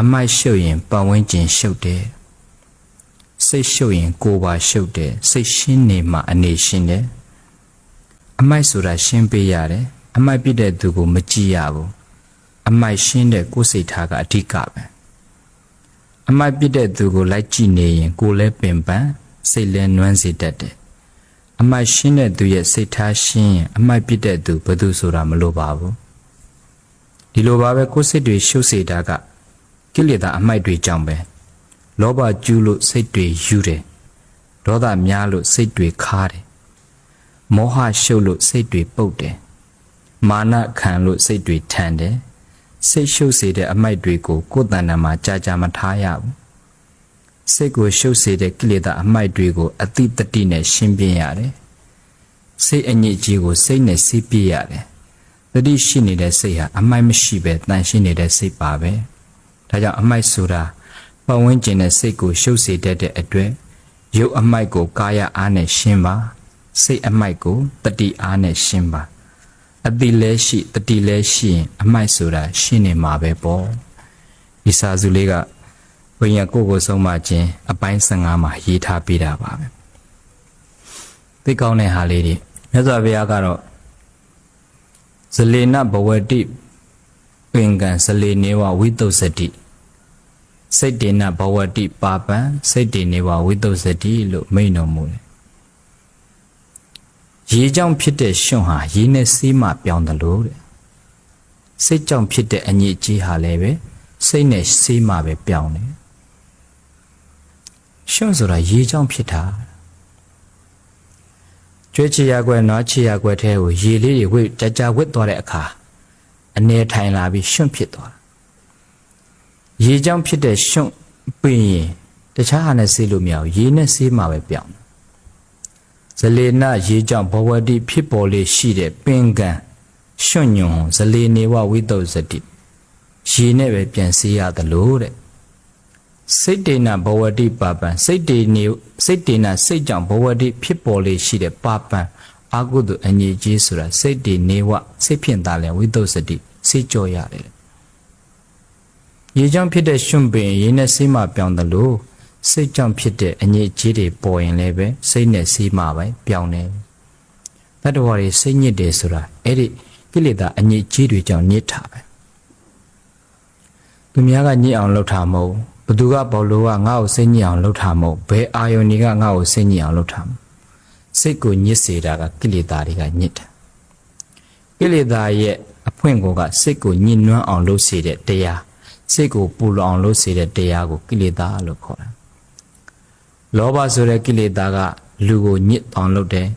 အမိုက်ရှုပ်ရင်ပတ်ဝန်းကျင်ရှုပ်တယ်စိတ်ရှုပ်ရင်ကိုယ်ပါရှုပ်တယ်စိတ်ရှင်းနေမှအနေရှင်းတယ်အမိုက်ဆိုတာရှင်းပေးရတယ်အမိုက်ပြစ်တဲ့သူကိုမကြည့်ရဘူးအမိုက်ရှင်းတဲ့ကိုယ်စိတ်ထားကအဓိကပဲအမိုက်ပြစ်တဲ့သူကိုလိုက်ကြည့်နေရင်ကိုယ်လည်းပင်ပန်းစိတ်လည်းနွမ်းစေတတ်တယ်အမိုက်ရှင်းတဲ့သူရဲ့စိတ်ထားရှင်းရင်အမိုက်ပြစ်တဲ့သူဘယ်သူဆိုတာမလိုပါဘူးဒီလိုပါပဲကိုယ်စိတ်တွေရှုပ်စေတာက ကိလေသာအမိုက်တွေကြောင့်ပဲလောဘကျူးလို့စိတ်တွေယူတယ်ဒေါသများလို့စိတ်တွေခါတယ်မောဟရှုပ်လို့စိတ်တွေပုတ်တယ်မာနခံလို့စိတ်တွေထန်တယ်စိတ်ရှုပ်စေတဲ့အမိုက်တွေကိုကိုယ်တဏ္ဍာမှာကြာကြာမထားရဘူးစိတ်ကိုရှုပ်စေတဲ့ကိလေသာအမိုက်တွေကိုအတိတတိနဲ့ရှင်းပြရတယ်စိတ်အညစ်အကြေးကိုစိတ်နဲ့စီးပြရတယ်တတိရှိနေတဲ့စိတ်ဟာအမိုက်မရှိပဲတန်ရှင်းနေတဲ့စိတ်ပါပဲ ဒါကြောင့်အမိုက်ဆိုတာပတ်ဝန်းကျင်တဲ့စိတ်ကိုရှုပ်စေတတ်တဲ့အတွက်ရုပ်အမိုက်ကိုကာယအားနဲ့ရှင်းပါစိတ်အမိုက်ကိုတတိအားနဲ့ရှင်းပါအတိလဲရှိတတိလဲရှိရင်အမိုက်ဆိုတာရှင်းနေမှာပဲပေါ့ဒီစာစုလေးကဘုရင်ကိုကိုဆုံးမခြင်းအပိုင်း15မှာရေးထားပေးတာပါပဲသိကောင်းတဲ့ဟာလေးတွေမြတ်စွာဘုရားကတော့ဇလေနဘဝတိပင်ကံဇလေနေဝဝိတုစတိ စိတ်တေနဘဝတိပါပံစိတ်တေနေဝဝိတုစတိလို့မိန့်တော်မူတယ်ရေကြောင့်ဖြစ်တဲ့ရှင်ဟာရေနဲ့ဆေးမှပြောင်းတယ်လို့တဲ့စိတ်ကြောင့်ဖြစ်တဲ့အညစ်အကြေးဟာလည်းပဲစိတ်နဲ့ဆေးမှပဲပြောင်းတယ်ရှင်ဆိုတာရေကြောင့်ဖြစ်တာကျွေးချရကွယ်နွားချရကွယ်ထဲကိုရေလေးတွေဝိကြကြဝစ်သွားတဲ့အခါအနေထိုင်လာပြီးရှင်ဖြစ်သွားတာ ရေကြောင့်ဖြစ်တဲ့ရှင်ပင်ရင်တခြားဟာနဲ့ဆေးလို့မရဘူးရေနဲ့ဆေးမှပဲပြောင်းဇလေနရေကြောင့်ဘဝတိဖြစ်ပေါ်လေရှိတဲ့ပင်ကံရွှွညွန်ဇလေနေဝဝိတုဇတိရေနဲ့ပဲပြန်စေးရတယ်လို့တဲ့စိတ်တေနဘဝတိပါပံစိတ်တေနေစိတ်တေနစိတ်ကြောင့်ဘဝတိဖြစ်ပေါ်လေရှိတဲ့ပါပံအာဟုတုအငြိကြီးဆိုတာစိတ်တေနေဝစိတ်ဖြင့်သာလဲဝိတုဇတိစိတ်ကြောရတယ် ရေကြောင့်ဖြစ်တဲ့ရွှွပင်ရေနဲ့ဆေးမှပြောင်းတယ်လို့စိတ်ကြောင့်ဖြစ်တဲ့အငြိကြီးတွေပေါ်ရင်လည်းပဲစိတ်နဲ့ဆေးမှပဲပြောင်းတယ်တတ္တဝါတွေစိတ်ညစ်တယ်ဆိုတာအဲ့ဒီကိလေသာအငြိကြီးတွေကြောင့်ညစ်တာပဲသူများကညစ်အောင်လုပ်တာမဟုတ်ဘသူကဘောလို့ကငါ့ကိုစိတ်ညစ်အောင်လုပ်တာမဟုတ်ဘယ်အာယုန်တွေကငါ့ကိုစိတ်ညစ်အောင်လုပ်တာမဟုတ်စိတ်ကိုညစ်စေတာကကိလေသာတွေကညစ်တာကိလေသာရဲ့အဖွင့်ကိုကစိတ်ကိုညှဉ်းနွမ်းအောင်လုပ်စေတဲ့တရား စိတ်ကိုပူလောင်လို့စေတဲ့တရားကိုကိလေသာလို့ခေါ်တာလောဘဆိုတဲ့ကိလေသာကလူကိုညစ်အောင်လုပ်တယ်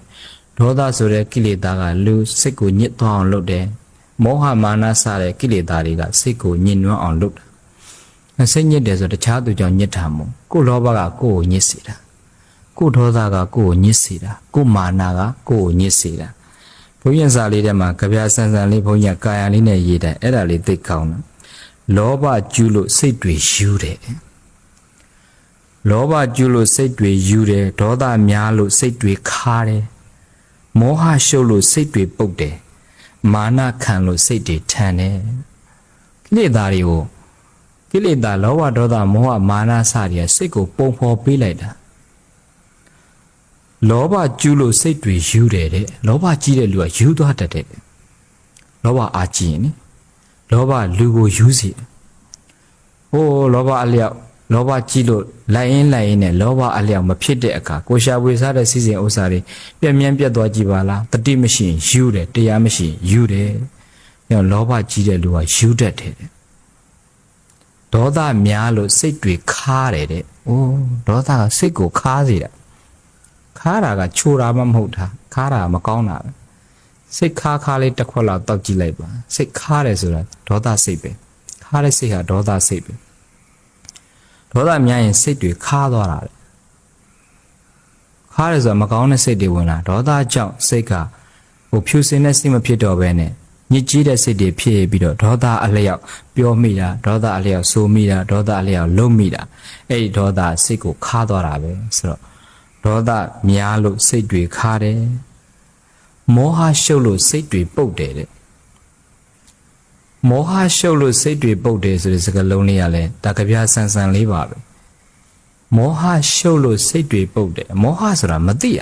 ဒေါသဆိုတဲ့ကိလေသာကလူစိတ်ကိုညစ်သွားအောင်လုပ်တယ်မောဟမာနစတဲ့ကိလေသာတွေကစိတ်ကိုညှဉ်းနွမ်းအောင်လုပ်တာစိတ်ညစ်တယ်ဆိုတခြားသူကြောင့်ညစ်တာမို့ကိုလောဘကကိုယ်ကိုညစ်စေတာကိုဒေါသကကိုယ်ကိုညစ်စေတာကိုမာနကကိုယ်ကိုညစ်စေတာဘုန်းကြီးစာလေးထဲမှာကြပြဆန်းဆန်းလေးဘုန်းကြီးကာယလေးနဲ့ရေးတယ်အဲ့ဒါလေးသိကောင်းတယ် လောဘကျူးလို့စိတ်တွေယူတယ်လောဘကျူးလို့စိတ်တွေယူတယ်ဒေါသများလို့စိတ်တွေခါတယ်မောဟရှုပ်လို့စိတ်တွေပုတ်တယ်မာနခံလို့စိတ်တွေထန်တယ်ကိလေသာတွေကိုကိလေသာလောဘဒေါသမောဟမာနစတွေစိတ်ကိုပုံဖော်ပေးလိုက်တာလောဘကျူးလို့စိတ်တွေယူတယ်တဲ့လောဘကြီးတဲ့လူကယူသွားတတ်တယ်လောဘအာကြီးရင်နိ လောဘလူကိုယူစီဟိုးလောဘအလျောက်လောဘကြီးလို့လိုက်ရင်လိုက်ရင်နဲ့လောဘအလျောက်မဖြစ်တဲ့အခါကိုရှာဝေစားတဲ့စီစဉ်ဥစ္စာတွေပြက်မြန်းပြတ်သွားကြည့်ပါလားတတိမရှိရင်ယူတယ်တရားမရှိရင်ယူတယ်ညောလောဘကြီးတဲ့လူကယူတတ်တယ်ဒေါသများလို့စိတ်တွေခါတယ်တဲ့။အိုးဒေါသကစိတ်ကိုခါစေတာ။ခါတာကချိုတာမှမဟုတ်တာ။ခါတာမကောင်းတာပဲ။ စိတ်ခါခါလေးတစ်ခွက်လောက်တောက်ကြည့်လိုက်ပါ။စိတ်ခါတယ်ဆိုတာဒေါသစိတ်ပဲ။ခါတဲ့စိတ်ဟာဒေါသစိတ်ပဲ။ဒေါသများရင်စိတ်တွေခါသွားတာလေ။ခါတယ်ဆိုတာမကောင်းတဲ့စိတ်တွေဝင်လာဒေါသကြောင့်စိတ်ကဟိုဖြူစင်တဲ့စိတ်မဖြစ်တော့ဘဲနဲ့ညစ်ကြေးတဲ့စိတ်တွေဖြစ်ပြီးတော့ဒေါသအလျောက်ပြောမိတာဒေါသအလျောက်ဆိုမိတာဒေါသအလျောက်လုံမိတာအဲ့ဒီဒေါသစိတ်ကိုခါသွားတာပဲဆိုတော့ဒေါသများလို့စိတ်တွေခါတယ် မောဟရှုပ်လို့စိတ်တွေပုတ်တယ်တဲ့မောဟရှုပ်လို့စိတ်တွေပုတ်တယ်ဆိုတဲ့စကားလုံးလေးကလည်းဒါကြပြဆန်းဆန်းလေးပါပဲမောဟရှုပ်လို့စိတ်တွေပုတ်တယ်မောဟဆိုတာမသိရ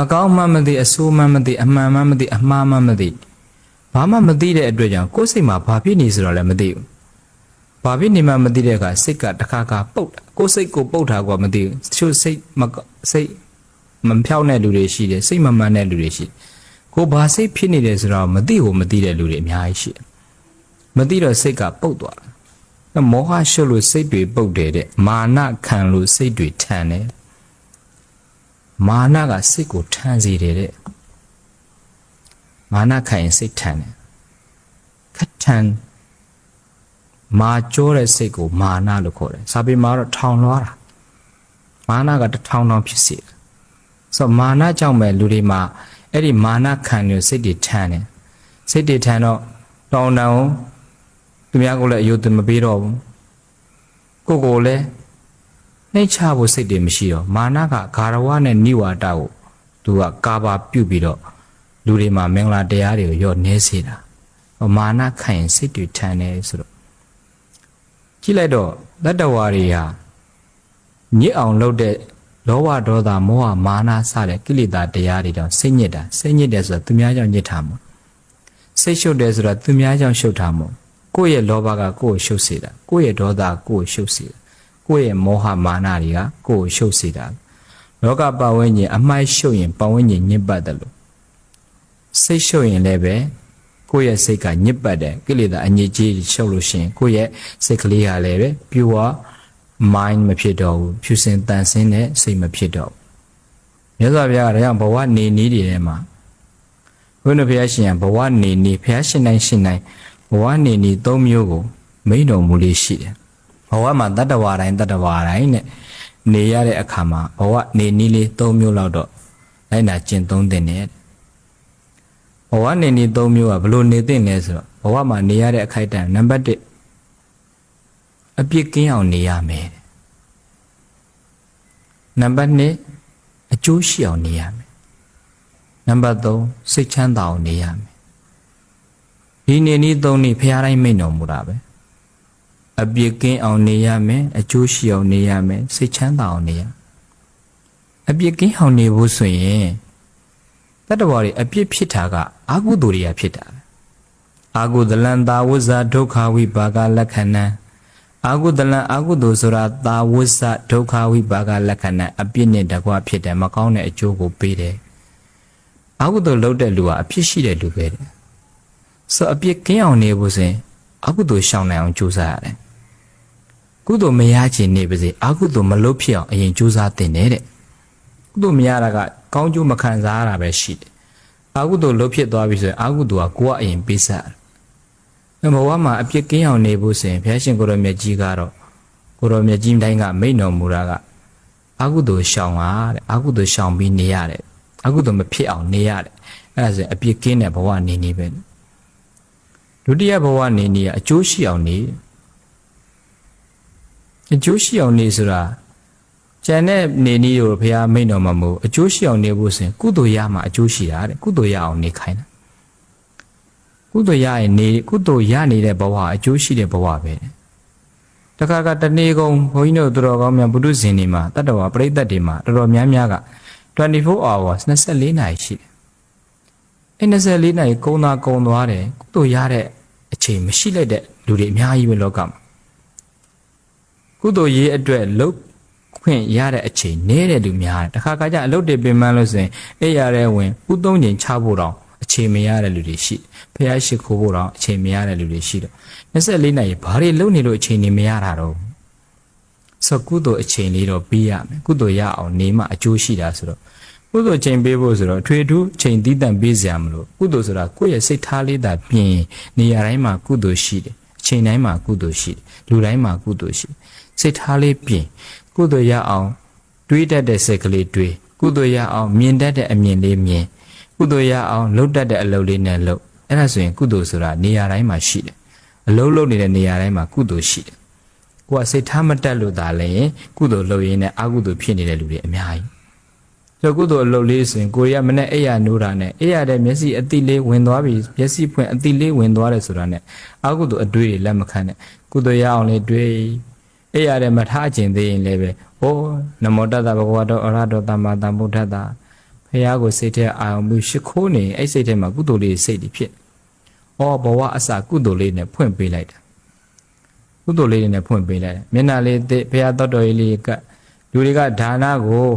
အကောင်းမှမသိအဆိုးမှမသိအမှန်မှမသိအမှားမှမသိဘာမှမသိတဲ့အတွက်ကြောင့်ကိုယ်စိတ်မှာဘာဖြစ်နေဆိုတော့လည်းမသိဘူးဘာဖြစ်နေမှမသိတဲ့အခါစိတ်ကတစ်ခါခါပုတ်တာကိုယ်စိတ်ကိုပုတ်တာကမသိဘူးတချို့စိတ်မစိတ် မဖြောက်တဲ့လူတွေရှိတယ်စိတ်မမှန်တဲ့လူတွေရှိတယ်ကိုဘာစိတ်ဖြစ်နေတယ်ဆိုတော့မသိကိုမသိတဲ့လူတွေအများကြီးရှိတယ်မသိတော့စိတ်ကပုတ်သွားတယ်မောဟရှုပ်လို့စိတ်တွေပုတ်တယ်တဲ့မာနခံလို့စိတ်တွေထန်တယ်မာနကစိတ်ကိုထန်စေတယ်တဲ့မာနခံရင်စိတ်ထန်တယ်ခက်ထန်မာကြောတဲ့စိတ်ကိုမာနလို့ခေါ်တယ်စာပေမှာတော့ထောင်လွှားတာမာနကတထောင်ထောင်ဖြစ်စေတယ် ဆိုတော့မာနကြောင့်ပဲလူတွေမှာအဲ့ဒီမာနခံရစိတ်တွေထန်တယ်စိတ်တွေထန်တော့တောင်းတောင်းသူများကိုလည်းအယုဒမပေးတော့ဘူးကိုကိုလည်းနှိမ့်ချဖို့စိတ်တွေမရှိတော့မာနကဂါရဝနဲ့နိဝါဒကိုသူကကာဘာပြုတ်ပြီးတော့လူတွေမှာမင်္ဂလာတရားတွေကိုရော့နေစေတာမာနခံရင်စိတ်တွေထန်တယ်ဆိုတော့ကြည့်လိုက်တော့တတ္တဝါတွေဟာညစ်အောင်လုပ်တဲ့ လောဘဒေါသမောဟမာနစတဲ့ကိလေသာတရားတွေကြောင့်စိတ်ညစ်တာစိတ်ညစ်တယ်ဆိုတော့သူများကြောင့်ညစ်တာမို့စိတ်ရှုပ်တယ်ဆိုတော့သူများကြောင့်ရှုပ်တာမို့ကိုယ့်ရဲ့လောဘကကိုယ့်ကိုရှုပ်စေတာကိုယ့်ရဲ့ဒေါသကိုယ့်ကိုရှုပ်စေတာကိုယ့်ရဲ့မောဟမာနတွေကကိုယ့်ကိုရှုပ်စေတာလောကပတ်ဝန်းကျင်အမိုက်ရှုပ်ရင်ပတ်ဝန်းကျင်ညစ်ပတ်တယ်လို့စိတ်ရှုပ်ရင်လည်းပဲကိုယ့်ရဲ့စိတ်ကညစ်ပတ်တယ်ကိလေသာအညစ်အကြေးရှုပ်လို့ရှိရင်ကိုယ့်ရဲ့စိတ်ကလေးဟာလည်းပဲ pure mind မဖြစ်တော့ဘူးဖြူစင်တန်ဆင်းတဲ့စိတ်မဖြစ်တော့ဘူးမြတ်စွာဘုရားကဒါကြောင့်ဘဝနေနည်းတွေထဲမှာဘုရားဘုရားရှင်ကဘဝနေနည်းဘုရားရှင်တိုင်းရှင်တိုင်းဘဝနေနည်း၃မျိုးကိုမိန့်တော်မူလေးရှိတယ်ဘဝမှာတတ္တဝါတိုင်းတတ္တဝါတိုင်းနဲ့နေရတဲ့အခါမှာဘဝနေနည်းလေး၃မျိုးလောက်တော့လိုက်နာကျင့်သုံးတင်တယ်ဘဝနေနည်း၃မျိုးကဘလို့နေသင့်လဲဆိုတော့ဘဝမှာနေရတဲ့အခိုက်အတန့်နံပါတ်1 အပြစ်ကင်းအောင်နေရမယ်နံပါတ်2အကျိုးရှိအောင်နေရမယ်နံပါတ်3စိတ်ချမ်းသာအောင်နေရမယ်ဒီနေနည်းသုံးနည်းဖရားတိုင်းမိန့်တော်မူတာပဲအပြစ်ကင်းအောင်နေရမယ်အကျိုးရှိအောင်နေရမယ်စိတ်ချမ်းသာအောင်နေရအပြစ်ကင်းအောင်နေဖို့ဆိုရင်တတ္တဝါတွေအပြစ်ဖြစ်တာကအကုသိုလ်တွေကဖြစ်တာအာဟုဒလန္တာဝဇ္ဇဒုက္ခဝိပါကလက္ခဏာ အာဟုတလံအာဟုတုဆိုတာသာဝစ္စဒုက္ခဝိပါကလက္ခဏာအပြစ်နဲ့တကွဖြစ်တယ်မကောင်းတဲ့အကျိုးကိုပေးတယ်အာဟုတုလုပ်တဲ့လူကအပြစ်ရှိတဲ့လူပဲတဲ့ဆိုအပြစ်ကင်းအောင်နေဖို့ဆိုရင်အာဟုတုရှောင်နိုင်အောင်ကြိုးစားရတယ်ကုသိုလ်မရချင်နေပါစေအာဟုတုမလုပ်ဖြစ်အောင်အရင်ကြိုးစားသင့်တယ်တဲ့ကုသိုလ်မရတာကကောင်းကျိုးမခံစားရတာပဲရှိတယ်အာဟုတုလုပ်ဖြစ်သွားပြီဆိုရင်အာဟုတုကကိုယ်ကအရင်ပေးစားတယ် ဘဝမှာအပြစ်ကင်းအောင်နေဖို့ဆိုရင်ဘုရားရှင်ကိုရောမြတ်ကြီးကတော့ကိုရောမြတ်ကြီးတိုင်းကမိန့်တော်မူတာကအကုသိုလ်ရှောင်တာတဲ့အကုသိုလ်ရှောင်ပြီးနေရတယ်အကုသိုလ်မဖြစ်အောင်နေရတယ်အဲ့ဒါဆိုရင်အပြစ်ကင်းတဲ့ဘဝနေနေပဲဒုတိယဘဝနေနေအကျိုးရှိအောင်နေအကျိုးရှိအောင်နေဆိုတာကျန်တဲ့နေနည်းကိုဘုရားမိန့်တော်မှာမဟုတ်အကျိုးရှိအောင်နေဖို့ဆိုရင်ကုသိုလ်ရမှာအကျိုးရှိတာတဲ့ကုသိုလ်ရအောင်နေခိုင်းတာ ကုသိုလ်ရရင်နေကုသိုလ်ရနေတဲ့ဘဝအကျိုးရှိတဲ့ဘဝပဲတခါကတနေ့ကုန်ဘုန်းကြီးတို့တော်တော်ကောင်းများဘုဒ္ဓဇင်တွေမှာတတ္တဝါပရိသတ်တွေမှာတော်တော်များများက24 hours 24နာရီရှိတယ်အဲ24နာရီကုံသာကုံသွားတယ်ကုသိုလ်ရတဲ့အချိန်မရှိလိုက်တဲ့လူတွေအများကြီးပဲလောကမှာကုသိုလ်ရေးအတွက်လုတ်ခွင့်ရတဲ့အချိန်နည်းတဲ့လူများတယ်တခါကကြအလုတ်တွေပင်ပန်းလို့ဆိုရင်အဲ့ရတဲ့ဝင်ဥသုံးချိန်ချဖို့တော့ အချိန်မရတဲ့လူတွေရှိဖះရှိခိုးဖို့တော့အချိန်မရတဲ့လူတွေရှိတော့24နာရီဘာတွေလုပ်နေလို့အချိန်နေမရတာတော့ဆိုကုသိုလ်အချိန်လေးတော့ပြီးရမယ်ကုသိုလ်ရအောင်နေမှအကျိုးရှိတာဆိုတော့ကုသိုလ်ချိန်ပေးဖို့ဆိုတော့ထွေထူးချိန်တည်တံ့ပေးစရာမလိုကုသိုလ်ဆိုတာကိုယ့်ရဲ့စိတ်ထားလေးသာပြင်နေရာတိုင်းမှာကုသိုလ်ရှိတယ်အချိန်တိုင်းမှာကုသိုလ်ရှိတယ်လူတိုင်းမှာကုသိုလ်ရှိစိတ်ထားလေးပြင်ကုသိုလ်ရအောင်တွေးတတ်တဲ့စိတ်ကလေးတွေးကုသိုလ်ရအောင်မြင်တတ်တဲ့အမြင်လေးမြင် ကုသိုလ်ရအောင်လှုပ်တတ်တဲ့အလုပ်လေးနဲ့လှုပ်အဲ့ဒါဆိုရင်ကုသိုလ်ဆိုတာနေရာတိုင်းမှာရှိတယ်အလုပ်လုပ်နေတဲ့နေရာတိုင်းမှာကုသိုလ်ရှိတယ်ကိုကစိတ်ထားမတက်လို့ဒါလည်းကုသိုလ်လုပ်ရင်းနဲ့အကုသိုလ်ဖြစ်နေတဲ့လူတွေအများကြီးဆိုကုသိုလ်အလုပ်လေးဆိုရင်ကိုရီးယားမနဲ့အိယာနိုးတာနဲ့အိယာတဲ့မျက်စိအတိလေးဝင်သွားပြီမျက်စိဖွင့်အတိလေးဝင်သွားတယ်ဆိုတာနဲ့အကုသိုလ်အတွေးတွေလက်မခံနဲ့ကုသိုလ်ရအောင်လေးတွေးအိယာတဲ့မထားခြင်းသေးရင်လည်းပဲဟောနမောတတ္တဘဂဝတောအရဟတောသမ္မာသမ္ဗုဒ္ဓတ္တ ဖះကိုစိတ်ထဲအာရုံပြီးရှ िख ိုးနေအဲ့စိတ်ထဲမှာကုသိုလ်လေးစိတ်တွေဖြစ်ဩဘဝအစကုသိုလ်လေးနဲ့ဖွင့်ပေးလိုက်တာကုသိုလ်လေးတွေနဲ့ဖွင့်ပေးလိုက်တယ်မျက်နှာလေးသိဖះတော်တော်ကြီးလေးကလူတွေကဒါနကို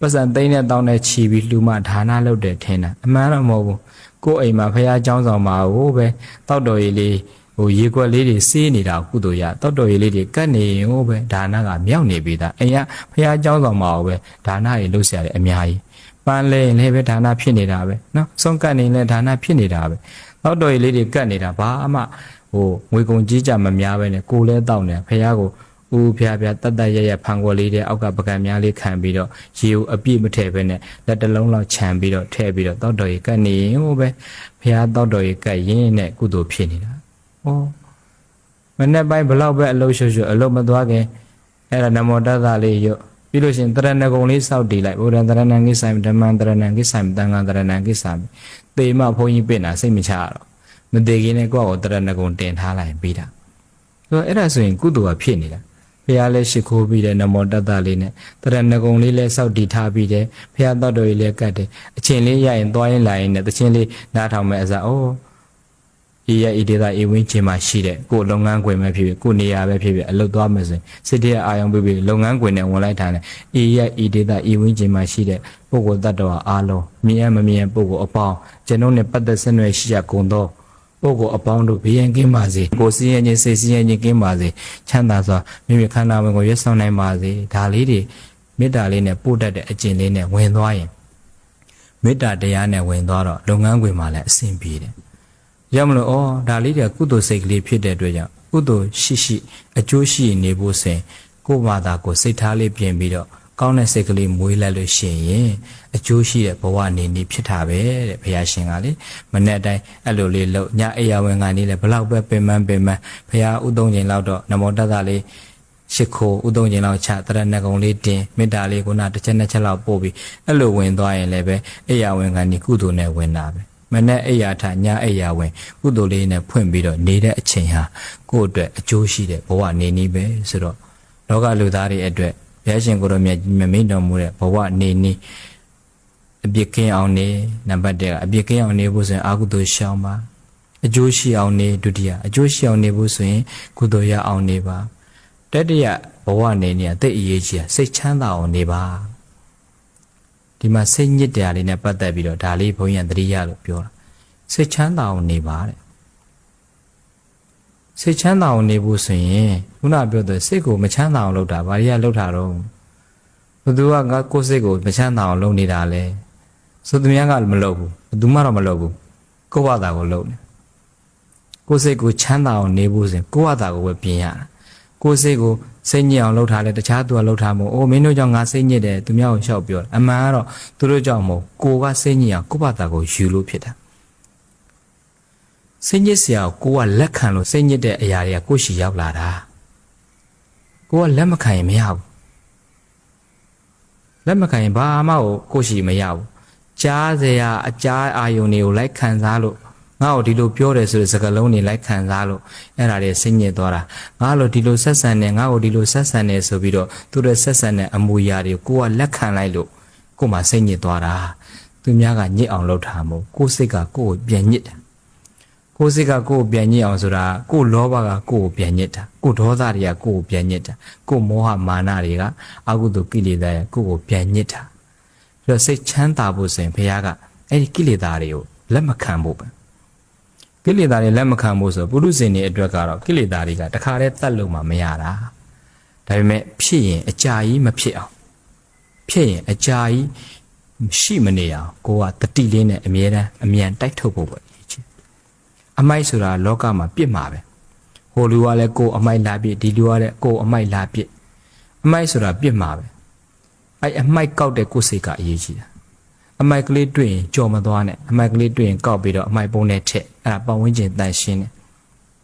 ပတ်စံသိမ့်နဲ့တောင်းနဲ့ခြီးပြီးလှူမှဒါနလုပ်တယ်ထင်တာအမှန်တော့မဟုတ်ဘူးကိုယ်အိမ်မှာဖះเจ้าဆောင်မှာဟိုပဲတောက်တော်ကြီးလေးဟိုရေကွက်လေးတွေစေးနေတာကုသိုလ်ရတောက်တော်ကြီးလေးတွေကတ်နေဟိုပဲဒါနကမြောက်နေပြီသားအိမ်ကဖះเจ้าဆောင်မှာဟိုပဲဒါနတွေလုပ်เสียတယ်အများကြီး ပန်းလဲရင်လည်းပဲဒါနဖြစ်နေတာပဲနော်ဆုံးကတ်နေလည်းဒါနဖြစ်နေတာပဲတောက်တော်ကြီးလေးတွေကတ်နေတာဘာမှဟိုငွေကုန်ကြီးကြမများပဲနဲ့ကိုယ်လဲတောက်နေဖះကိုဦးဖျားဖျားတတ်တတ်ရရဖန်ခွက်လေးတဲ့အောက်ကပကံများလေးခံပြီးတော့ရေကိုအပြည့်မထည့်ပဲနဲ့လက်တစ်လုံးလောက်ခြံပြီးတော့ထည့်ပြီးတော့တောက်တော်ရေကတ်နေရင်ဟိုပဲဖျားတောက်တော်ရေကတ်ရင်းနဲ့ကုသိုလ်ဖြစ်နေတာ။ဩမနေ့ပိုင်းဘလောက်ပဲအလုံးရှုပ်ရှုပ်အလုံးမသွားခင်အဲ့ဒါနမောတတလေးရွတ် ပြီးလို့ရှိရင်တရဏဂုံလေးစောက်တည်လိုက်ဘုရားတရဏံကိဆိုင်ဓမ္မံတရဏံကိဆိုင်တန်ခါတရဏံကိဆိုင်သေမဘုန်းကြီးပြင်တာစိတ်မချရတော့မသေးခင်နဲ့ကိုယ့်ကိုတရဏဂုံတင်ထားလိုက်ပြီးတာဆိုတော့အဲ့ဒါဆိုရင်ကုသိုလ်ကဖြစ်နေတာဖះလဲရှိခိုးပြီးတယ်နမောတတ္တလေးနဲ့တရဏဂုံလေးလဲစောက်တည်ထားပြီးတယ်ဖះတော်တော်ကြီးလဲကတ်တယ်အချင်းလေးရရင်သွားရင်လာရင်နဲ့တချင်းလေးနားထောင်မဲ့အစားအိုး ဤရဤဒေတာဤဝင်းချင်းမှာရှိတဲ့ကိုယ်လုပ်ငန်းခွင်ပဲဖြစ်ဖြစ်ကိုယ်နေရာပဲဖြစ်ဖြစ်အလုပ်သွားမယ်ဆိုရင်စစ်တရအာယုံပြီးပြီးလုပ်ငန်းခွင်နဲ့ဝင်လိုက်တာနဲ့ဤရဤဒေတာဤဝင်းချင်းမှာရှိတဲ့ပုဂ္ဂိုလ်တ attva အားလုံးမြင်ရမမြင်ပုဂ္ဂိုလ်အပေါင်းကျွန်ုပ်နဲ့ပတ်သက်ဆက်နွယ်ရှိရကုန်သောပုဂ္ဂိုလ်အပေါင်းတို့ဘေးရန်ကင်းပါစေကိုယ်စည်းရင်ချင်းစိတ်စည်းရင်ချင်းကင်းပါစေချမ်းသာစွာမိမိခန္ဓာဝင်ကိုရွတ်ဆောင်နိုင်ပါစေဒါလေးတွေမေတ္တာလေးနဲ့ပို့တတ်တဲ့အကျင့်လေးနဲ့ဝင်သွားရင်မေတ္တာတရားနဲ့ဝင်သွားတော့လုပ်ငန်းခွင်မှာလည်းအဆင်ပြေတယ်။ ရောက်မလို့ဩဒါလေးတွေကကုသိုလ်စိတ်ကလေးဖြစ်တဲ့အတွက်ကြောင့်ကုသိုလ်ရှိရှိအကျိုးရှိနေဖို့စဉ်ကိုယ်ဘာသာကိုစိတ်ထားလေးပြင်ပြီးတော့ကောင်းတဲ့စိတ်ကလေးမွေးလိုက်လို့ရှိရင်အကျိုးရှိတဲ့ဘဝနေနေဖြစ်တာပဲတဲ့ဘုရားရှင်ကလေမနေ့တိုင်းအဲ့လိုလေးလို့ညအိယာဝင်ကနေလေဘလောက်ပဲပင်ပန်းပင်ပန်းဘုရားဥသုံးချိန်လောက်တော့နမောတတ္တလေးရှိခိုးဥသုံးချိန်လောက်ချတရဏဂုံလေးတင်မေတ္တာလေးကုနာတစ်ချက်နှစ်ချက်လောက်ပို့ပြီးအဲ့လိုဝင်သွားရင်လည်းပဲအိယာဝင်ကနေကုသိုလ်နဲ့ဝင်တာပဲ မနဲ့အိယာထညအိယာဝင်ကုသိုလ်လေးနဲ့ဖွင့်ပြီးတော့နေတဲ့အချိန်ဟာကိုယ့်အတွက်အကျိုးရှိတဲ့ဘဝနေနည်းပဲဆိုတော့လောကလူသားတွေအတွက်ဘုရားရှင်ကိုရောမြတ်မမိန်တော်မူတဲ့ဘဝနေနည်းအပြစ်ကင်းအောင်နေနံပါတ်1ကအပြစ်ကင်းအောင်နေဖို့ဆိုရင်အာဟုသို့ရှောင်ပါအကျိုးရှိအောင်နေဒုတိယအကျိုးရှိအောင်နေဖို့ဆိုရင်ကုသိုလ်ရအောင်နေပါတတိယဘဝနေနေအသိအရေးကြီးစိတ်ချမ်းသာအောင်နေပါ ဒီမှာစိတ်ညစ်တရားလေးနဲ့ပတ်သက်ပြီးတော့ဒါလေးဘုန်းကြီးကသတိရလို့ပြောတာစိတ်ချမ်းသာအောင်နေပါတဲ့စိတ်ချမ်းသာအောင်နေဖို့ဆိုရင်ခုနပြောတဲ့စိတ်ကိုမချမ်းသာအောင်လုပ်တာဘာတွေကလုပ်တာတော့ဘသူကငါကိုယ်စိတ်ကိုမချမ်းသာအောင်လုပ်နေတာလဲဆိုသူများကမလုပ်ဘူးဘသူမှတော့မလုပ်ဘူးကိုယ့်ဘာသာကိုလုပ်နေကိုယ်စိတ်ကိုချမ်းသာအောင်နေဖို့ဆိုရင်ကိုယ့်ဘာသာကိုပဲပြင်ရတာကိုယ်စိတ်ကို စိတ်ညစ်အောင်လုပ်ထားလဲတခြားသူကလုပ်ထားမို့အိုးမင်းတို့ကြောင့်ငါစိတ်ညစ်တယ်သူများကိုလျှောက်ပြောတယ်အမှန်ကတော့သူတို့ကြောင့်မဟုတ်ကိုကစိတ်ညစ်အောင်ကိုယ့်ဘာသာကိုယူလို့ဖြစ်တာစိတ်ညစ်စရာကိုကိုကလက်ခံလို့စိတ်ညစ်တဲ့အရာတွေကကိုရှိရောက်လာတာကိုကလက်မခံရင်မရဘူးလက်မခံရင်ဘာမှကိုကိုရှိမရဘူးကြားစရာအကြားအာယုန်တွေကိုလိုက်ခံစားလို့ ငါ့ကိုဒီလိုပြောတယ်ဆိုတဲ့စကားလုံးတွေလိုက်ခံစားလို့အဲ့ဒါတွေစိတ်ညစ်သွားတာငါလိုဒီလိုဆက်ဆံနေငါ့ကိုဒီလိုဆက်ဆံနေဆိုပြီးတော့သူတို့ဆက်ဆံတဲ့အမူအရာတွေကိုကလက်ခံလိုက်လို့ကိုမှစိတ်ညစ်သွားတာသူများကညစ်အောင်လုပ်တာမဟုတ်ကိုစိတ်ကကိုကိုပြန်ညစ်တာကိုစိတ်ကကိုကိုပြန်ညစ်အောင်ဆိုတာကိုလောဘကကိုကိုပြန်ညစ်တာကိုဒေါသတွေကကိုကိုပြန်ညစ်တာကိုမောဟမာနတွေကအကုသိုလ်ကိလေသာရဲ့ကိုကိုပြန်ညစ်တာပြီးတော့စိတ်ချမ်းသာဖို့ဆိုရင်ဘုရားကအဲ့ဒီကိလေသာတွေကိုလက်မခံဖို့ပဲ ကိလေသာတွေလက်မခံဖို့ဆိုပုရုဇဉ်တွေအတွက်ကတော့ကိလေသာတွေကတခါတည်းတတ်လို့မှမရတာဒါပေမဲ့ဖြစ်ရင်အကြာကြီးမဖြစ်အောင်ဖြစ်ရင်အကြာကြီးရှိမနေအောင်ကိုကတတိလေးနဲ့အမြဲတမ်းအမြန်တိုက်ထုတ်ဖို့ပဲအမိုက်ဆိုတာလောကမှာပြစ်မှာပဲဟိုလူကလည်းကိုယ်အမိုက်လာပြစ်ဒီလူကလည်းကိုယ်အမိုက်လာပြစ်အမိုက်ဆိုတာပြစ်မှာပဲအဲ့အမိုက်ကောက်တဲ့ကိုယ်စိတ်ကအရေးကြီးတာ အမိုက်ကလေးတွေ့ရင်ကြော်မသွားနဲ့အမိုက်ကလေးတွေ့ရင်ကောက်ပြီးတော့အမိုက်ပုံးနဲ့ထက်အဲ့ဒါပတ်ဝန်းကျင်တန်ရှင်းတယ်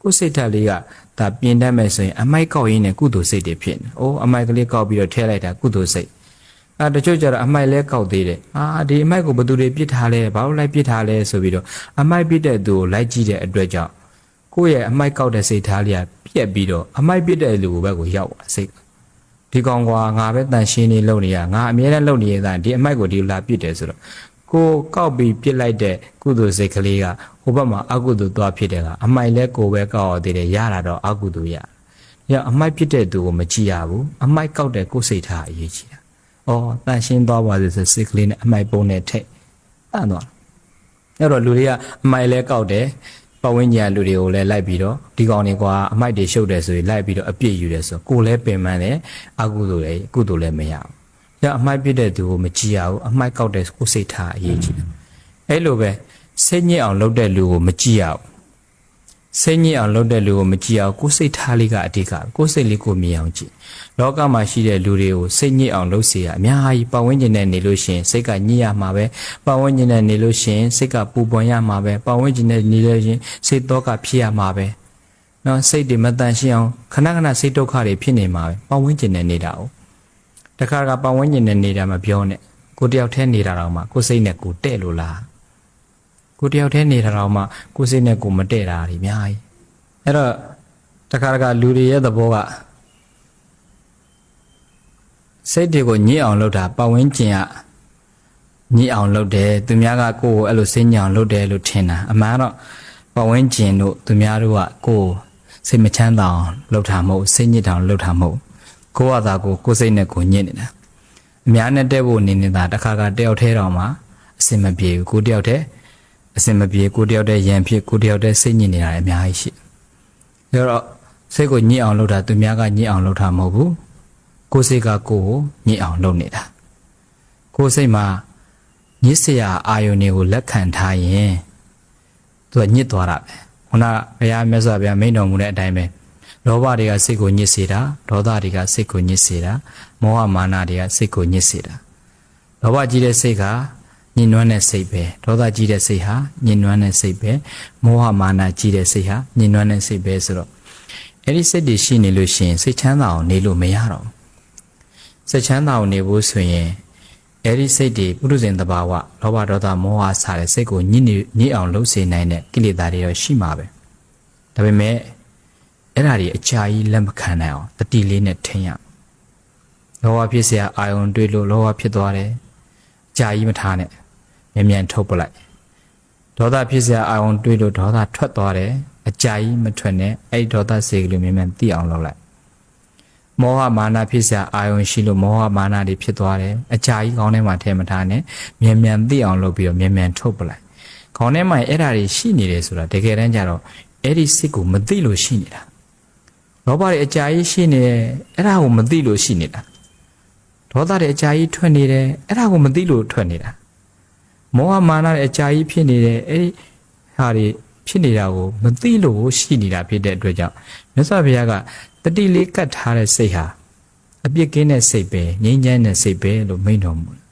ကိုယ်စိတ်ဓာတ်လေးကဒါပြင်းတတ်မယ်ဆိုရင်အမိုက်ကောက်ရင်းနဲ့ကုသိုလ်စိတ်တွေဖြစ်နေ။အိုးအမိုက်ကလေးကောက်ပြီးတော့ထည့်လိုက်တာကုသိုလ်စိတ်အဲတချို့ကျတော့အမိုက်လဲကောက်သေးတယ်အာဒီအမိုက်ကိုဘယ်သူတွေပြစ်ထားလဲဘာလို့လိုက်ပြစ်ထားလဲဆိုပြီးတော့အမိုက်ပြစ်တဲ့သူကိုလိုက်ကြည့်တဲ့အတွက်ကြောင့်ကိုယ့်ရဲ့အမိုက်ကောက်တဲ့စိတ်ထားလေးကပြက်ပြီးတော့အမိုက်ပြစ်တဲ့လူကိုဘက်ကိုရောက်သွားစိတ် ဒီကောင်ကွာငါပဲတန်ရှင်းနေလုံနေရငါအမြဲတမ်းလုံနေရတာဒီအမိုက်ကိုဒီလိုလာပြစ်တယ်ဆိုတော့ကိုကောက်ပြီးပြစ်လိုက်တဲ့ကုသိုလ်စိတ်ကလေးကဟိုဘက်မှာအကုသိုလ်သွားဖြစ်တယ်ကအမိုက်လဲကိုပဲကောက်ရသေးတယ်ရတာတော့အကုသိုလ်ရရအမိုက်ပြစ်တဲ့သူကိုမကြည့်ရဘူးအမိုက်ကောက်တဲ့ကိုယ်စိတ်ထားအရေးကြီးတာ။အော်တန်ရှင်းသွားပါစေဆိုစိတ်ကလေးနဲ့အမိုက်ပုံးနဲ့ထိတ်။အဲ့တော့အဲ့တော့လူတွေကအမိုက်လဲကောက်တယ်။ ပတ်ဝန်းကျင်ကလူတွေကိုလည်းလိုက်ပြီးတော့ဒီကောင်တွေကွာအမိုက်တွေရှုပ်တယ်ဆိုရင်လိုက်ပြီးတော့အပြစ်ယူတယ်ဆိုကိုယ်လည်းပင်ပန်းတယ်အကုသိုလ်လည်းအကုသိုလ်လည်းမရဘူး။ဒါအမိုက်ပြစ်တဲ့သူကိုမကြည့်ရဘူးအမိုက်ကောက်တဲ့ကိုယ်စိတ်ထားအရေးကြီးတယ်။အဲ့လိုပဲစိတ်ညစ်အောင်လုပ်တဲ့လူကိုမကြည့်ရဘူး။ စိတ်ညစ်အောင်လုပ်တဲ့လူကိုမကြည့်အောင်ကိုယ်စိတ်ထားလေးကအဓိကကိုယ်စိတ်လေးကိုမြင်အောင်ကြည့်လောကမှာရှိတဲ့လူတွေကိုစိတ်ညစ်အောင်လုပ်စေရအများကြီးပတ်ဝန်းကျင်နဲ့နေလို့ရှိရင်စိတ်ကညစ်ရမှာပဲပတ်ဝန်းကျင်နဲ့နေလို့ရှိရင်စိတ်ကပူပွန်ရမှာပဲပတ်ဝန်းကျင်နဲ့နေလို့ရှိရင်စိတ်တော့ကဖြစ်ရမှာပဲနော်စိတ်တွေမတန်ရှင်းအောင်ခဏခဏစိတ်ဒုက္ခတွေဖြစ်နေမှာပဲပတ်ဝန်းကျင်နဲ့နေတာ哦တခါကပတ်ဝန်းကျင်နဲ့နေတာမပြောနဲ့ကိုတယောက်တည်းနေတာတော့မှကိုစိတ်နဲ့ကိုတဲ့လို့လား ကိုတယောက်တည်းနေတာတော့မှကိုစိတ်နဲ့ကိုမတဲ့တာတွေအများကြီးအဲ့တော့တခါတခါလူတွေရဲ့သဘောကစိတ်တွေကိုညစ်အောင်လုပ်တာပတ်ဝန်းကျင်ကညစ်အောင်လုပ်တယ်သူများကကိုယ်ကိုအဲ့လိုစိတ်ညစ်အောင်လုပ်တယ်လို့ထင်တာအမှန်တော့ပတ်ဝန်းကျင်တို့သူများတို့ကကိုယ်စိတ်မချမ်းသာအောင်လုပ်တာမဟုတ်စိတ်ညစ်တောင်လုပ်တာမဟုတ်ကိုယ့်ဟာသာကိုကိုယ်စိတ်နဲ့ကိုညစ်နေတာအများနဲ့တဲ့ဖို့နေနေတာတခါကတယောက်တည်းတော့မှအစင်မပြေဘူးကိုတယောက်တည်း အစင်မပြေကိုတယောက်တည်းရံဖြစ်ကိုတယောက်တည်းစိတ်ညစ်နေတာအများကြီးရှိဒါတော့စိတ်ကိုညစ်အောင်လုပ်တာသူများကညစ်အောင်လုပ်တာမဟုတ်ဘူးကိုယ်စိတ်ကကိုယ်ကိုညစ်အောင်လုပ်နေတာကိုယ်စိတ်မှာညစ်စရာအာယုန်တွေကိုလက်ခံထားရင်သူကညစ်သွားတာပဲခုနဘုရားမြတ်စွာဘုရားမိန့်တော်မူတဲ့အတိုင်းပဲလောဘတွေကစိတ်ကိုညစ်စေတာဒေါသတွေကစိတ်ကိုညစ်စေတာမောဟမာနတွေကစိတ်ကိုညစ်စေတာလောဘကြီးတဲ့စိတ်က ညှဉ်းနှွမ်းတဲ့စိတ်ပဲဒေါသကြီးတဲ့စိတ်ဟာညှဉ်းနှွမ်းတဲ့စိတ်ပဲမောဟမာနကြီးတဲ့စိတ်ဟာညှဉ်းနှွမ်းတဲ့စိတ်ပဲဆိုတော့အဲ့ဒီစိတ်တွေရှိနေလို့ရှိရင်စိတ်ချမ်းသာအောင်နေလို့မရတော့ဘူးစိတ်ချမ်းသာအောင်နေဖို့ဆိုရင်အဲ့ဒီစိတ်တွေပုရုဇဉ်တဘာဝလောဘဒေါသမောဟစတဲ့စိတ်ကိုညှိနေညှိအောင်လုပ်စေနိုင်တဲ့ကိလေသာတွေတော့ရှိမှာပဲဒါပေမဲ့အဲ့ဓာတွေအကြာကြီးလက်မခံနိုင်အောင်တတိလေးနဲ့ထင်ရလောဘဖြစ်เสียအာယုံတွေးလို့လောဘဖြစ်သွားတယ်အကြာကြီးမထားနဲ့ မြန်မြန်ထုတ်ပလိုက်ဒေါသဖြစ်စရာအာရုံတွေးလို့ဒေါသထွက်သွားတယ်အကြိုက်မထွက်နဲ့အဲ့ဒေါသစေကလေးမြန်မြန်သိအောင်လုပ်လိုက်မောဟမာနဖြစ်စရာအာယုံရှိလို့မောဟမာနတွေဖြစ်သွားတယ်အကြာကြီးခေါင်းထဲမှာထည့်မထားနဲ့မြန်မြန်သိအောင်လုပ်ပြီးတော့မြန်မြန်ထုတ်ပလိုက်ခေါင်းထဲမှာအဲ့ဒါတွေရှိနေတယ်ဆိုတာတကယ်တမ်းကျတော့အဲ့ဒီစိတ်ကိုမသိလို့ရှိနေတာလောဘတွေအကြာကြီးရှိနေတယ်အဲ့ဒါကိုမသိလို့ရှိနေတာဒေါသတွေအကြာကြီးထွက်နေတယ်အဲ့ဒါကိုမသိလို့ထွက်နေတာ မောဟမာနတွေအကြာကြီးဖြစ်နေတယ်အဲ့ဒီဟာတွေဖြစ်နေတာကိုမသိလို့ရှိနေတာဖြစ်တဲ့အတွက်ကြောင့်မြတ်စွာဘုရားကတတိလေးကတ်ထားတဲ့စိတ်ဟာအပြစ်ကင်းတဲ့စိတ်ပဲငြိမ်းချမ်းတဲ့စိတ်ပဲလို့မိန့်တော်မူတယ်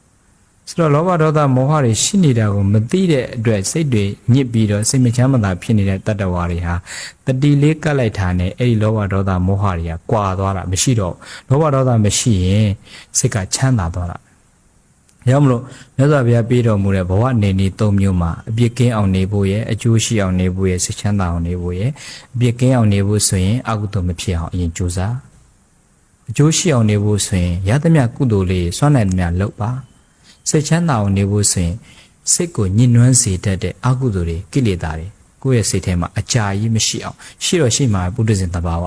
ဆိုတော့လောဘဒေါသမောဟတွေရှိနေတာကိုမသိတဲ့အတွက်စိတ်တွေညစ်ပြီးတော့စိတ်မချမ်းသာဖြစ်နေတဲ့တတ္တဝါတွေဟာတတိလေးကတ်လိုက်တာနဲ့အဲ့ဒီလောဘဒေါသမောဟတွေကကွာသွားတာမရှိတော့လောဘဒေါသမရှိရင်စိတ်ကချမ်းသာသွားတာ ရောက်မလို့မြတ်စွာဘုရားပေးတော်မူတဲ့ဘဝနေနေသုံးမျိုးမှာအပြစ်ကင်းအောင်နေဖို့ရဲ့အကျိုးရှိအောင်နေဖို့ရဲ့စိတ်ချမ်းသာအောင်နေဖို့ရဲ့အပြစ်ကင်းအောင်နေဖို့ဆိုရင်အကုသိုလ်မဖြစ်အောင်အရင်ကြိုးစားအကျိုးရှိအောင်နေဖို့ဆိုရင်ရသမျှကုသိုလ်လေးစွမ်းနိုင်သမျှလုပ်ပါစိတ်ချမ်းသာအောင်နေဖို့ဆိုရင်စိတ်ကိုညှဉ်းနှွမ်းစေတတ်တဲ့အကုသိုလ်တွေကိလေသာတွေကိုယ့်ရဲ့စိတ်ထဲမှာအကြာကြီးမရှိအောင်ရှိတော့ရှိမှာပုဒ်ဇင်တဘာဝ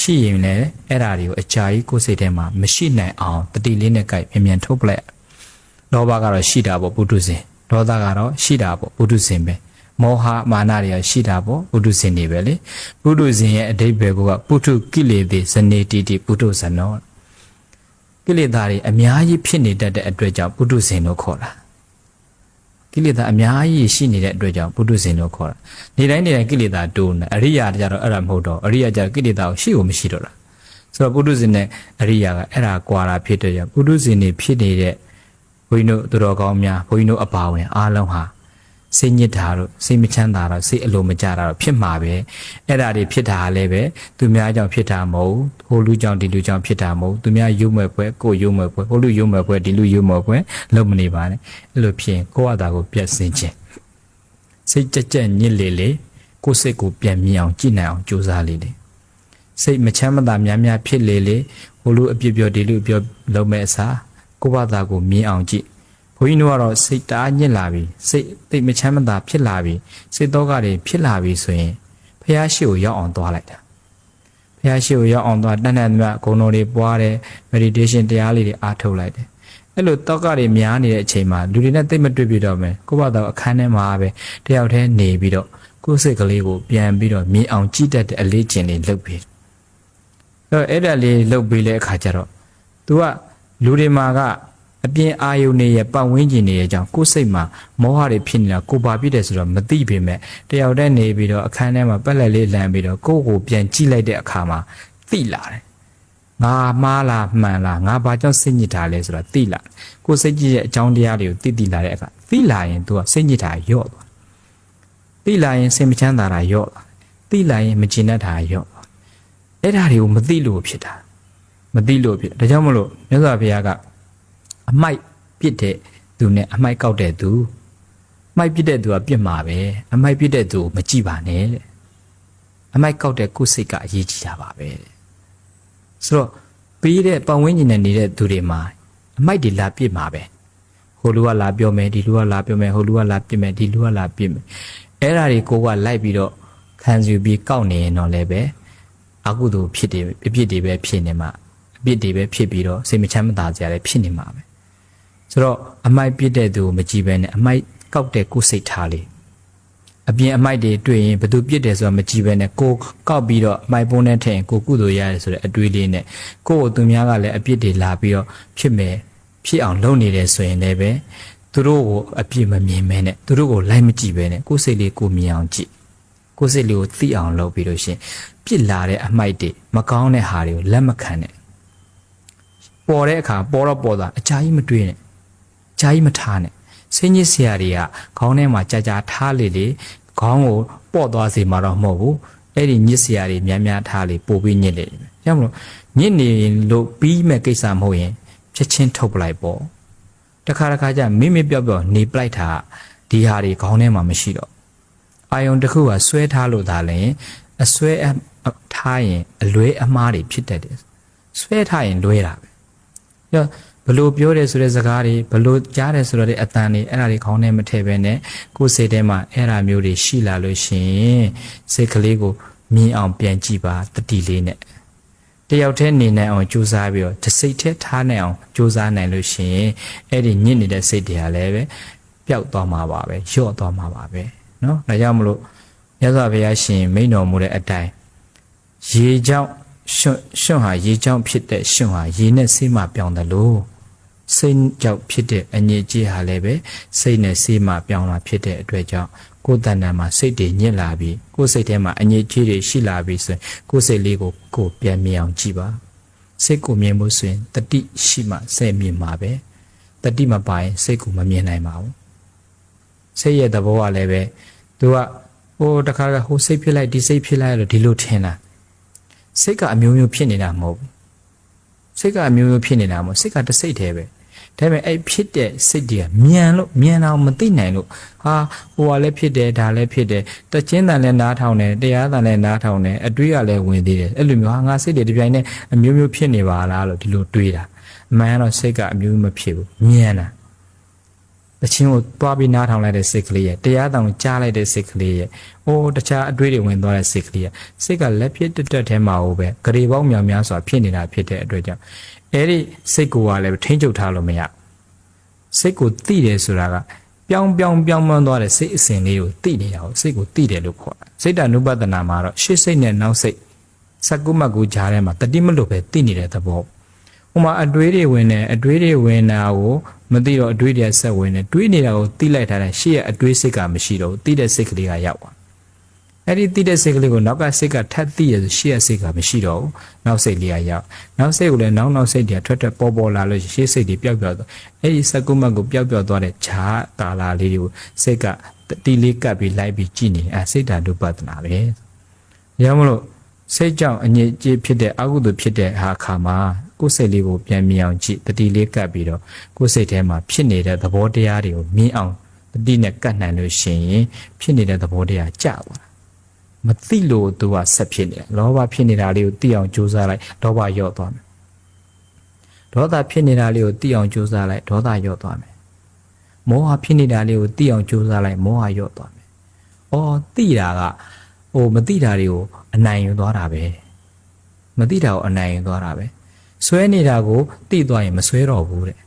ရှိရင်လည်းအဲ့ဓာတွေကိုအကြာကြီးကိုယ့်စိတ်ထဲမှာမရှိနိုင်အောင်တတိလေးနဲ့ကြိုက်မြန်မြန်ထုတ်ပလိုက် လောဘကတော့ရှိတာပေါ့ပုထုဇဉ်ဒေါသကတော့ရှိတာပေါ့ပုထုဇဉ်ပဲမောဟမာနတွေကရှိတာပေါ့ပုထုဇဉ်တွေပဲလေပုထုဇဉ်ရဲ့အဓိပ္ပာယ်ကပုထုကိလေသေဇနေတိတိပုထုဇနောကိလေသာတွေအများကြီးဖြစ်နေတတ်တဲ့အတွက်ကြောင့်ပုထုဇဉ်လို့ခေါ်တာကိလေသာအများကြီးရှိနေတဲ့အတွက်ကြောင့်ပုထုဇဉ်လို့ခေါ်တာနေတိုင်းနေတိုင်းကိလေသာတိုးနေအရိယာကြတော့အဲ့ဒါမဟုတ်တော့အရိယာကြကိလေသာကိုရှိကိုမရှိတော့တာဆိုတော့ပုထုဇဉ်နဲ့အရိယာကအဲ့ဒါကွာတာဖြစ်တဲ့ကြောင့်ပုထုဇဉ်တွေဖြစ်နေတဲ့ဘု န်းကြီးတို့သူတော်ကောင်းများဘုန်းကြီးတို့အပါဝင်အားလုံးဟာစိတ်ညစ်တာတို့စိတ်မချမ်းသာတော့စိတ်အလိုမကြတာတော့ဖြစ်မှာပဲအဲ့ဒါတွေဖြစ်တာလည်းပဲသူများကြောင့်ဖြစ်တာမဟုတ်ဟိုလူကြောင့်ဒီလူကြောင့်ဖြစ်တာမဟုတ်သူများယုံမဲ့ပွဲကိုယုံမဲ့ပွဲဟိုလူယုံမဲ့ပွဲဒီလူယုံမဲ့ပွဲလုံးမနေပါနဲ့အဲ့လိုဖြစ်ရင်ကိုယ့်အသာကိုပြတ်စင်ခြင်းစိတ်ကြက်ကြက်ညစ်လေလေကိုယ်စိတ်ကိုပြန်မြင်အောင်ကြည်နိုင်အောင်ကြိုးစားလေလေစိတ်မချမ်းမသာများများဖြစ်လေလေဟိုလူအပြစ်ပြောဒီလူပြောလုံးမဲ့အစား ကိုယ့်ဘာသာကိုမြင်အောင်ကြည့်ဘုန်းကြီးတို့ကတော့စိတ်တအားညစ်လာပြီစိတ်သိပ်မချမ်းမသာဖြစ်လာပြီစိတ်တော့ကတွေဖြစ်လာပြီဆိုရင်ဖះရှိကိုရောက်အောင်သွားလိုက်တာဖះရှိကိုရောက်အောင်သွားတန်တန်မြတ်ဂုဏ်တော်တွေပွားတယ် meditation တရားလေးတွေအားထုတ်လိုက်တယ်အဲ့လိုတောက်ကတွေများနေတဲ့အချိန်မှာလူတွေနဲ့သိပ်မတွေ့ပြတော့မယ်ကိုယ့်ဘာသာအခန်းထဲမှာပဲတယောက်တည်းနေပြီးတော့ကိုယ်စိတ်ကလေးကိုပြန်ပြီးတော့မြင်အောင်ကြည့်တတ်တဲ့အလေးကျင့်လေးလုပ်ပြီးအဲ့တော့အဲ့ဒါလေးလုပ်ပြီးလဲအခါကျတော့ तू က လူတွေမှာကအပြင်အာယုန်တွေရဲ့ပတ်ဝန်းကျင်တွေရဲ့အကြောင်းကိုယ်စိတ်မှာမောဟတွေဖြစ်နေတာကိုပါပြစ်တယ်ဆိုတော့မသိပေမဲ့တယောက်တည်းနေပြီးတော့အခန်းထဲမှာပက်လက်လေးလန်ပြီးတော့ကိုယ့်ကိုပြန်ကြည့်လိုက်တဲ့အခါမှာသိလာတယ်ငါမှားလားမှန်လားငါဘာကြောင့်စိတ်ညစ်တာလဲဆိုတာသိလာတယ်ကိုယ်စိတ်ကြည့်တဲ့အကြောင်းတရားတွေကိုသိသိလာတဲ့အခါသိလာရင် तू ကစိတ်ညစ်တာညော့သွားသိလာရင်စိတ်မချမ်းသာတာညော့သွားသိလာရင်မကျင်တတ်တာညော့သွားအဲ့ဒါတွေကိုမသိလို့ဖြစ်တာ မသိလို့ဖြစ်ဒါကြောင့်မလို့မြတ်စွာဘုရားကအမိုက်ပြစ်တဲ့သူနဲ့အမိုက်ကောက်တဲ့သူအမိုက်ပြစ်တဲ့သူကပြစ်မှာပဲအမိုက်ပြစ်တဲ့သူကိုမကြည့်ပါနဲ့တဲ့အမိုက်ကောက်တဲ့ကိုယ်စိတ်ကအရေးကြီးတာပါပဲတဲ့ဆိုတော့ပြီးတဲ့ပတ်ဝန်းကျင်နဲ့နေတဲ့သူတွေမှာအမိုက်တွေလာပြစ်မှာပဲဟိုလူကလာပြောမယ်ဒီလူကလာပြောမယ်ဟိုလူကလာပြစ်မယ်ဒီလူကလာပြစ်မယ်အဲ့ဒါတွေကိုကလိုက်ပြီးတော့ခံယူပြီးကောက်နေရင်တော့လည်းပဲအကုသိုလ်ဖြစ်တယ်အပြစ်တွေပဲဖြစ်နေမှာအ ပြစ်တွေပဲဖြစ်ပြီးတော့စိတ်မချမ်းမသာကြရတယ်ဖြစ်နေမှာပဲဆိုတော့အမိုက်ပြစ်တဲ့သူကိုမကြည့်ပဲနဲ့အမိုက်ကောက်တဲ့ကိုယ်စိတ်ထားလေးအပြင်အမိုက်တွေတွေ့ရင်ဘယ်သူပြစ်တယ်ဆိုတာမကြည့်ပဲနဲ့ကိုကောက်ပြီးတော့အမိုက်ပုံးနဲ့ထည့်ရင်ကိုကုသိုလ်ရတယ်ဆိုတဲ့အတွေးလေးနဲ့ကိုယ့်ကိုသူများကလည်းအပြစ်တွေလာပြီးတော့ဖြစ်မယ်ဖြစ်အောင်လုပ်နေတယ်ဆိုရင်လည်းပဲသူတို့ကိုအပြစ်မမြင်မဲနဲ့သူတို့ကိုလိုက်မကြည့်ပဲနဲ့ကိုယ်စိတ်လေးကိုမြင်အောင်ကြည့်ကိုယ်စိတ်လေးကိုသိအောင်လုပ်ပြီးလို့ရှရင်ပြစ်လာတဲ့အမိုက်တွေမကောင်းတဲ့ဟာတွေကိုလက်မခံနဲ့ ပေါ်တဲ့အခါပေါ်တော့ပေါ်တာအကြာကြီးမတွေးနဲ့အကြာကြီးမထားနဲ့စိတ်ညစ်စရာတွေကခေါင်းထဲမှာကြာကြာထားလေလေခေါင်းကိုပေါ့သွားစေမှာတော့မဟုတ်ဘူးအဲ့ဒီညစ်စရာတွေများများထားလေပို့ပြီးညစ်လေတယ်။ကြောင့်မလို့ညစ်နေလို့ပြီးမဲ့ကိစ္စမဟုတ်ရင်ချက်ချင်းထုတ်ပလိုက်ပေါ့။တခါတခါကျမိမိပြော့ပြော့နေပလိုက်တာဒီဟာတွေခေါင်းထဲမှာမရှိတော့အာယုံတစ်ခုကဆွဲထားလို့ဒါလည်းအဆွဲထားရင်အလွဲအမားတွေဖြစ်တတ်တယ်။ဆွဲထားရင်လွဲတာပဲ။ ကြောင့်ဘလို့ပြောတယ်ဆိုတဲ့စကားတွေဘလို့ကြားတယ်ဆိုတော့တဲ့အတန်တွေအဲ့ဒါတွေခေါင်းထဲမထည့်ပဲနဲ့ကိုယ်စိတ်ထဲမှာအဲ့ဒါမျိုးတွေရှိလာလို့ရှိရင်စိတ်ကလေးကိုမြင်အောင်ပြန်ကြည့်ပါတတိလေးနဲ့တယောက်တည်းနေနိုင်အောင်ကြိုးစားပြီးတော့တစ်စိတ်တည်းထားနိုင်အောင်ကြိုးစားနိုင်လို့ရှိရင်အဲ့ဒီညစ်နေတဲ့စိတ်တွေကလည်းပဲပျောက်သွားမှာပါပဲလျော့သွားမှာပါပဲเนาะဒါကြောင့်မလို့မြတ်စွာဘုရားရှင်မိန့်တော်မူတဲ့အတိုင်းရေကြောင့် ရွှွရွှွဟာရေကြောင့်ဖြစ်တဲ့ရွှွဟာရေနဲ့ဆေးမှပြောင်းတယ်လို့စိတ်ကြောင့်ဖြစ်တဲ့အငြိကြီးဟာလည်းပဲစိတ်နဲ့ဆေးမှပြောင်းလာဖြစ်တဲ့အတွက်ကြောင့်ကိုယ်တဏ္ဍာမှာစိတ်တွေညစ်လာပြီးကိုယ်စိတ်ထဲမှာအငြိကြီးတွေရှိလာပြီးဆိုရင်ကိုယ်စိတ်လေးကိုကိုယ်ပြန်မြင်အောင်ကြည့်ပါစိတ်ကိုမြင်ဖို့ဆိုရင်တတိရှိမှစိတ်မြင်မှာပဲတတိမပါရင်စိတ်ကိုမမြင်နိုင်ပါဘူးစိတ်ရဲ့သဘောကလည်းပဲသူကဟိုတခါကဟိုစိတ်ဖြစ်လိုက်ဒီစိတ်ဖြစ်လိုက်လို့ဒီလိုထင်တာ စိတ်ကအမျိုးမျိုးဖြစ်နေတာမဟုတ်ဘူးစိတ်ကအမျိုးမျိုးဖြစ်နေတာမဟုတ်စိတ်ကတစ်စိတ်တည်းပဲဒါပေမဲ့အဲ့ဖြစ်တဲ့စိတ်တွေကမြန်လို့မြန်အောင်မသိနိုင်လို့ဟာဟိုကလည်းဖြစ်တယ်ဒါလည်းဖြစ်တယ်တချင်းတန်လည်းနားထောင်တယ်တရားတန်လည်းနားထောင်တယ်အတွေးကလည်းဝင်သေးတယ်အဲ့လိုမျိုးဟာငါစိတ်တွေဒီပြိုင်နဲ့အမျိုးမျိုးဖြစ်နေပါလားလို့ဒီလိုတွေးတာအမှန်တော့စိတ်ကအမျိုးမျိုးမဖြစ်ဘူးမြန်တာ တချင်းကိုတွားပြီးနားထောင်လိုက်တဲ့စိတ်ကလေးရဲ့တရားတောင်ကြားလိုက်တဲ့စိတ်ကလေးရဲ့အိုးတခြားအတွေးတွေဝင်သွားတဲ့စိတ်ကလေးရဲ့စိတ်ကလက်ဖြစ်တက်တက်ထဲမှာဟိုပဲဂရေပေါင်းများများစွာဖြစ်နေတာဖြစ်တဲ့အတွက်ကြောင့်အဲ့ဒီစိတ်ကိုကလည်းထိမ့်ချုပ်ထားလို့မရစိတ်ကိုသိတယ်ဆိုတာကပြောင်းပြောင်းပြောင်းမွန်းသွားတဲ့စိတ်အစဉ်လေးကိုသိနေတာကိုစိတ်ကိုသိတယ်လို့ခေါ်တာစိတ်တ ानु ပဒနာမှာတော့ရှေ့စိတ်နဲ့နောက်စိတ်စကုမကူကြားထဲမှာတတိမလို့ပဲသိနေတဲ့သဘောဥမာအတွေးတွေဝင်တယ်အတွေးတွေဝင်တာကို မသိတော့အတွေးတွေဆက်ဝင်တယ်တွေးနေတာကိုသိလိုက်တာနဲ့ရှေ့ရဲ့အတွေးစိတ်ကမရှိတော့ဘူးသိတဲ့စိတ်ကလေးကရောက်သွားအဲ့ဒီသိတဲ့စိတ်ကလေးကိုနောက်ကစိတ်ကထပ်သိရဆိုရှေ့ရဲ့စိတ်ကမရှိတော့ဘူးနောက်စိတ်လေးကရောက်နောက်စိတ်ကိုလည်းနောက်နောက်စိတ်တွေထွက်ထွက်ပေါ်ပေါ်လာလို့ရှေ့စိတ်တွေပျောက်ပျောက်သွားအဲ့ဒီစကုမတ်ကိုပျောက်ပျောက်သွားတဲ့ဈာကာလာလေးတွေကိုစိတ်ကတတိလေးကပ်ပြီးလိုက်ပြီးကြည်နေအဲစိတ်ဓာတုပတ္တနာပဲ။ဒါကြောင့်မလို့စိတ်ကြောင့်အငြိအကျေးဖြစ်တဲ့အကုသိုလ်ဖြစ်တဲ့ဟာခါမှာ ကိုယ်စိတ်လေးကိုပြန်မြင်အောင်ကြည့်တတိလေးကပ်ပြီးတော့ကိုယ်စိတ်ထဲမှာဖြစ်နေတဲ့သဘောတရားတွေကိုမြင်အောင်တတိနဲ့ကတ်နိုင်လို့ရှိရင်ဖြစ်နေတဲ့သဘောတရားကြသွားတာမသိလို့သူကဆက်ဖြစ်နေတာလောဘဖြစ်နေတာလေးကိုသိအောင်ကြိုးစားလိုက်ဒေါဘရော့သွားမယ်ဒေါသဖြစ်နေတာလေးကိုသိအောင်ကြိုးစားလိုက်ဒေါသရော့သွားမယ်မောဟဖြစ်နေတာလေးကိုသိအောင်ကြိုးစားလိုက်မောဟရော့သွားမယ်အော်သိတာကဟိုမသိတာတွေကိုအနိုင်ယူသွားတာပဲမသိတာကိုအနိုင်ယူသွားတာပဲ ဆွဲနေတာကိုသိသွားရင်မဆွဲတော့ဘူးတဲ့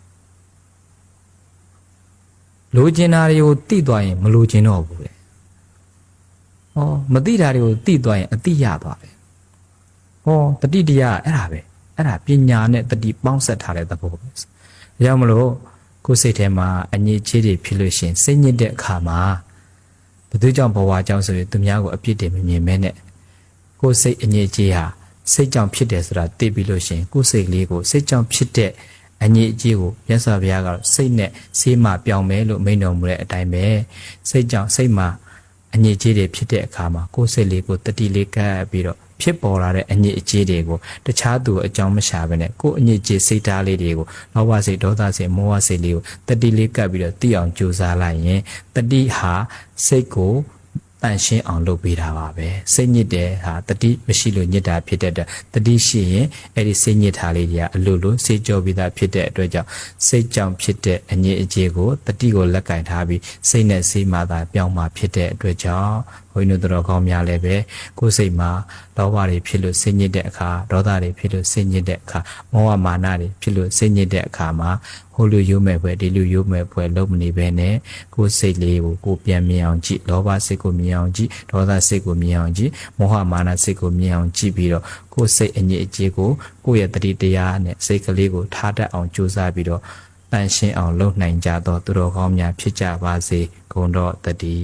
လိုချင်တာတွေကိုသိသွားရင်မလိုချင်တော့ဘူးတဲ့ဟောမသိတာတွေကိုသိသွားရင်အသိရသွားတယ်ဟောတတိတရားအဲ့ဒါပဲအဲ့ဒါပညာနဲ့တတိပေါင်းဆက်ထားတဲ့သဘောပဲဒါကြောင့်မလို့ကိုယ်စိတ်ထဲမှာအငြိချေးတွေဖြစ်လို့ရှရင်စိတ်ညစ်တဲ့အခါမှာဘယ်သူကြောင့်ဘဝကြောင့်ဆိုရင်သူများကိုအပြစ်တွေမမြင်မဲနဲ့ကိုယ်စိတ်အငြိချေးဟာ စိတ်ကြောင့်ဖြစ်တယ်ဆိုတာသိပြီးလို့ရှရင်ကိုယ်စိတ်ကလေးကိုစိတ်ကြောင့်ဖြစ်တဲ့အငြိအကျေးကိုမြတ်စွာဘုရားကတော့စိတ်နဲ့ဆေးမှပြောင်းမယ်လို့မိန့်တော်မူတဲ့အတိုင်းပဲစိတ်ကြောင့်စိတ်မှာအငြိအကျေးတွေဖြစ်တဲ့အခါမှာကိုယ်စိတ်လေးကိုတတိလေးကပ်ပြီးတော့ဖြစ်ပေါ်လာတဲ့အညစ်အကြေးတွေကိုတခြားသူအကြောင်းမရှာဘဲနဲ့ကိုယ်အညစ်အကြေးစိတ်ဓာတ်လေးတွေကိုလောဘစိတ်ဒေါသစိတ်မောဟစိတ်လေးကိုတတိလေးကပ်ပြီးတော့သိအောင်ကြိုးစားလိုက်ရင်တတိဟာစိတ်ကို တန်ရှင်းအောင်လုပ်ပေးတာပါပဲစိတ်ညစ်တယ်ဟာတတိမရှိလို့ညစ်တာဖြစ်တဲ့အတွက်တတိရှိရင်အဲ့ဒီစိတ်ညစ်တာလေးတွေကအလိုလိုစေကြောပြီးသားဖြစ်တဲ့အတွက်ကြောင့်စိတ်ကြောင့်ဖြစ်တဲ့အညစ်အကြေးကိုတတိကိုလက်ကင်ထားပြီးစိတ်နဲ့စိတ်မှသာပြောင်းမှဖြစ်တဲ့အတွက်ကြောင့်ဘု န်းကြီးတို့တော်ကောင်းများလည်းပဲကိုယ်စိတ်မှာလောဘတွေဖြစ်လို့စိတ်ညစ်တဲ့အခါဒေါသတွေဖြစ်လို့စိတ်ညစ်တဲ့အခါမောဟမာနတွေဖြစ်လို့စိတ်ညစ်တဲ့အခါမှာဟိုလူယုံမဲ့ပွဲဒီလူယုံမဲ့ပွဲလုံးမနေပဲနဲ့ကိုယ်စိတ်လေးကိုကိုယ်ပြန်မြင်အောင်ကြည့်လောဘစိတ်ကိုမြင်အောင်ကြည့်ဒေါသစိတ်ကိုမြင်အောင်ကြည့်မောဟမာနစိတ်ကိုမြင်အောင်ကြည့်ပြီးတော့ကိုယ်စိတ်အညစ်အကြေးကိုကိုယ့်ရဲ့တတိတရားနဲ့စိတ်ကလေးကိုထားတတ်အောင်ကြိုးစားပြီးတော့တန်ရှင်းအောင်လုပ်နိုင်ကြသောသူတော်ကောင်းများဖြစ်ကြပါစေဂုဏ်တော်တတိ